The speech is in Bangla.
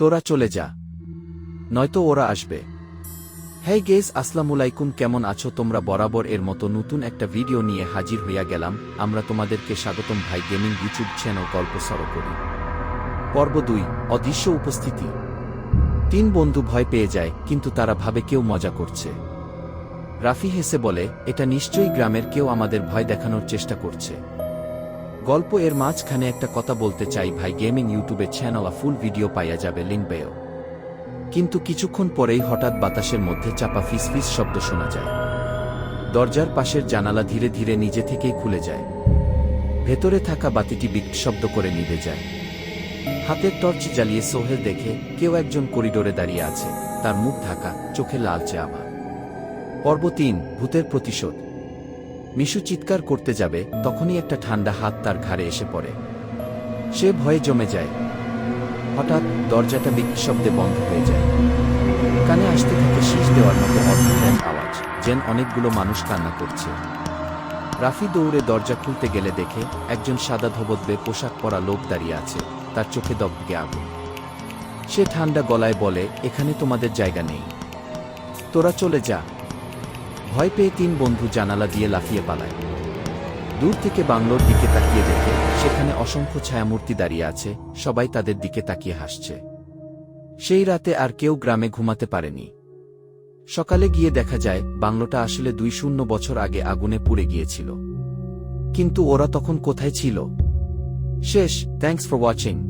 তোরা চলে যা। নয়তো ওরা আসবে। হ্যাঁ গেস আসসালামুলাইকুম কেমন আছো? তোমরা বরাবর এর মতো নতুন একটা ভিডিও নিয়ে হাজির হইয়া গেলাম। আমরা তোমাদেরকে স্বাগতম ভাই গেমিং ইউটিউব চ্যানেল গল্প সর করি। পর্ব দুই, অদৃশ্য উপস্থিতি। তিন বন্ধু ভয় পেয়ে যায়, কিন্তু তারা ভাবে কেউ মজা করছে। রাফি হেসে বলে, এটা নিশ্চয়ই গ্রামের কেউ আমাদের ভয় দেখানোর চেষ্টা করছে। গল্প এর মাঝখানে একটা কথা বলতে চাই ভাই গেমিং ইউটিউবে চ্যানেল ফুল ভিডিও পাইয়া যাবে লিঙ্ক পেয়েও কিন্তু কিছুক্ষণ পরেই হঠাৎ বাতাসের মধ্যে চাপা ফিসফিস শব্দ শোনা যায়। দরজার পাশের জানালা ধীরে ধীরে নিজে থেকেই খুলে যায়। ভেতরে থাকা বাতিটি বিক শব্দ করে নিভে যায়। হাতের টর্চ জ্বালিয়ে সোহেল দেখে কেউ একজন করিডোরে দাঁড়িয়ে আছে। তার মুখ ঢাকা, চোখে লালচে আভা। পর্ব তিন, ভূতের প্রতিশোধ। মিশু চিৎকার করতে যাবে, তখনই একটা ঠান্ডা হাত তার ঘাড়ে এসে পড়ে। সে ভয়ে জমে যায়। হঠাৎ দরজাটা বিক শব্দে বন্ধ হয়ে যায়। কানে আসতে থাকে শীষ দেওয়ার মতো অদ্ভুত আওয়াজ, যেন অনেকগুলো মানুষ কান্না করছে। রাফি দৌড়ে দরজা খুলতে গেলে দেখে একজন সাদা ধবদ্বে পোশাক পরা লোক দাঁড়িয়ে আছে, তার চোখে দগদগে আগুন। সে ঠান্ডা গলায় বলে, এখানে তোমাদের জায়গা নেই। তোরা চলে যা। ভয় পেয়ে তিন বন্ধু জানালা দিয়ে লাফিয়ে পালায়। দূর থেকে বাংলোর দিকে তাকিয়ে দেখে সেখানে অসংখ্য ছায়ামূর্তি দাঁড়িয়ে আছে, সবাই তাদের দিকে তাকিয়ে হাসছে। সেই রাতে আর কেউ গ্রামে ঘুমাতে পারেনি। সকালে গিয়ে দেখা যায়, বাংলোটা আসলে দুই শূন্য বছর আগে আগুনে পুড়ে গিয়েছিল। কিন্তু ওরা তখন কোথায় ছিল? শেষ থ্যাঙ্কস ফর ওয়াচিং